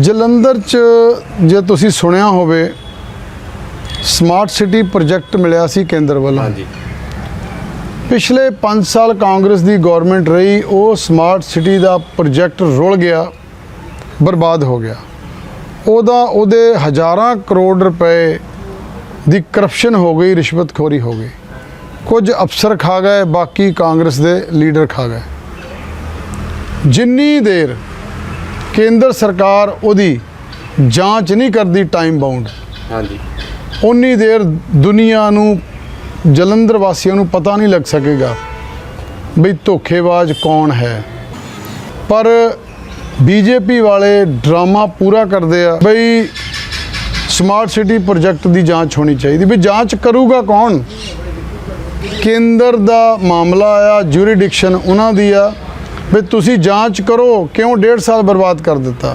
ਜਲੰਧਰ 'ਚ ਜੇ ਤੁਸੀਂ ਸੁਣਿਆ ਹੋਵੇ ਸਮਾਰਟ ਸਿਟੀ ਪ੍ਰੋਜੈਕਟ ਮਿਲਿਆ ਸੀ ਕੇਂਦਰ ਵੱਲੋਂ। ਹਾਂਜੀ। ਪਿਛਲੇ 5 ਸਾਲ ਕਾਂਗਰਸ ਦੀ ਗਵਰਨਮੈਂਟ ਰਹੀ ਉਹ ਸਮਾਰਟ ਸਿਟੀ ਦਾ ਪ੍ਰੋਜੈਕਟ ਰੁਲ ਗਿਆ ਬਰਬਾਦ ਹੋ ਗਿਆ। ਉਹਦਾ ਉਹਦੇ ਹਜ਼ਾਰਾਂ ਕਰੋੜ ਰੁਪਏ ਦੀ ਕਰਪਸ਼ਨ ਹੋ ਗਈ ਰਿਸ਼ਵਤਖੋਰੀ ਹੋ ਗਈ। ਕੁਝ ਅਫਸਰ ਖਾ ਗਏ ਬਾਕੀ ਕਾਂਗਰਸ ਦੇ ਲੀਡਰ ਖਾ ਗਏ। ਜਿੰਨੀ ਦੇਰ ਕੇਂਦਰ ਸਰਕਾਰ ਉਹਦੀ ਜਾਂਚ ਨਹੀਂ ਕਰਦੀ ਟਾਈਮ ਬਾਉਂਡ ਹਾਂਜੀ। ਉਨੀ ਦੇਰ ਦੁਨੀਆ ਨੂੰ ਜਲੰਧਰ ਵਾਸੀਆਂ ਨੂੰ ਪਤਾ ਨਹੀਂ ਲੱਗ ਸਕੇਗਾ ਬਈ ਧੋਖੇਬਾਜ਼ ਕੌਣ ਹੈ। ਪਰ ਬੀਜੇਪੀ ਵਾਲੇ ਡਰਾਮਾ ਪੂਰਾ ਕਰਦੇ ਆ ਬਈ ਸਮਾਰਟ ਸਿਟੀ ਪ੍ਰੋਜੈਕਟ ਦੀ ਜਾਂਚ ਹੋਣੀ ਚਾਹੀਦੀ। ਵੀ ਜਾਂਚ ਕਰੂਗਾ ਕੌਣ? ਕੇਂਦਰ ਦਾ ਮਾਮਲਾ ਆ ਜੂਰੀਡਿਕਸ਼ਨ ਉਹਨਾਂ ਦੀ ਆ। ਵੀ ਤੁਸੀਂ ਜਾਂਚ ਕਰੋ ਕਿਉਂ ਡੇਢ ਸਾਲ ਬਰਬਾਦ ਕਰ ਦਿੱਤਾ।